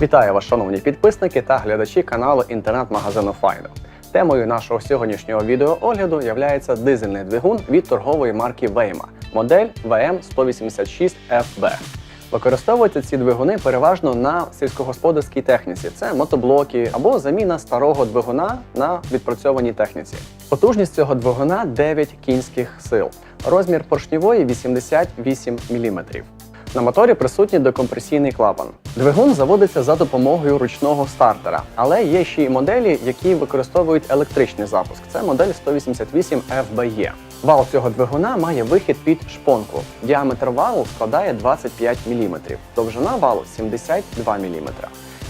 Вітаю вас, шановні підписники та глядачі каналу інтернет-магазину Файно. Темою нашого сьогоднішнього відеоогляду є дизельний двигун від торгової марки Вейма, модель VM186FB. Використовуються ці двигуни переважно на сільськогосподарській техніці. Це мотоблоки або заміна старого двигуна на відпрацьованій техніці. Потужність цього двигуна 9 кінських сил. Розмір поршньової 88 мм. На моторі присутній декомпресійний клапан. Двигун заводиться за допомогою ручного стартера, але є ще й моделі, які використовують електричний запуск. Це модель 188 FBE. Вал цього двигуна має вихід під шпонку. Діаметр валу складає 25 мм, довжина валу 72 мм.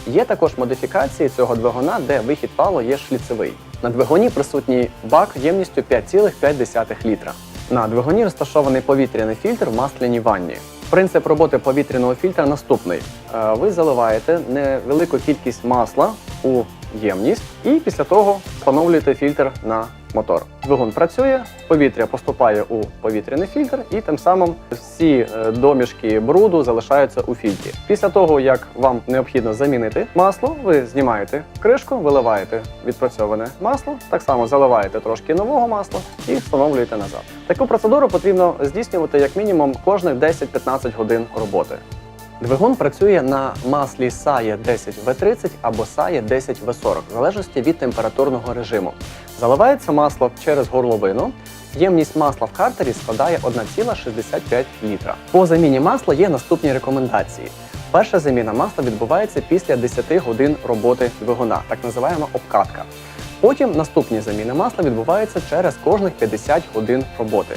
Є також модифікації цього двигуна, де вихід валу є шліцевий. На двигуні присутній бак ємністю 5,5 літра. На двигуні розташований повітряний фільтр в масляній ванні. Принцип роботи повітряного фільтра наступний: Е, ви заливаєте невелику кількість масла у ємність і після того встановлюєте фільтр на мотор. Двигун працює, повітря поступає у повітряний фільтр, і тим самим всі е, домішки бруду залишаються у фільтрі. Після того, як вам необхідно замінити масло, ви знімаєте кришку, виливаєте відпрацьоване масло, так само заливаєте трошки нового масла і встановлюєте назад. Таку процедуру потрібно здійснювати як мінімум кожних 10-15 годин роботи. Двигун працює на маслі SAE 10V30 або SAE 10V40, в залежності від температурного режиму. Заливається масло через горловину. Ємність масла в картері складає 1,65 літра. По заміні масла є наступні рекомендації. Перша заміна масла відбувається після 10 годин роботи двигуна, так називаємо обкатка. Потім наступні заміни масла відбуваються через кожних 50 годин роботи.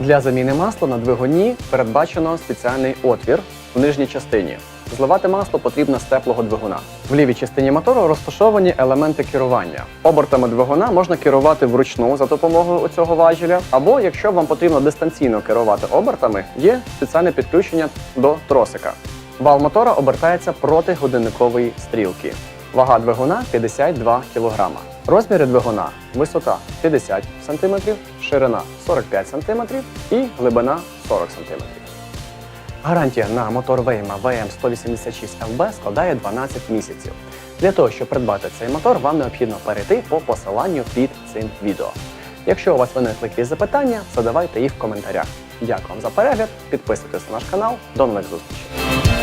Для заміни масла на двигуні передбачено спеціальний отвір в нижній частині. Зливати масло потрібно з теплого двигуна. В лівій частині мотору розташовані елементи керування. Обертами двигуна можна керувати вручну за допомогою цього важеля, або якщо вам потрібно дистанційно керувати обертами, є спеціальне підключення до тросика. Вал мотора обертається проти годинникової стрілки. Вага двигуна 52 кг. Розміри двигуна висота 50 см, ширина 45 см і глибина 40 см. Гарантія на мотор Вейма VM186LB складає 12 місяців. Для того, щоб придбати цей мотор, вам необхідно перейти по посиланню під цим відео. Якщо у вас виникли якісь запитання, задавайте їх в коментарях. Дякую вам за перегляд, підписуйтесь на наш канал. До нових зустрічей!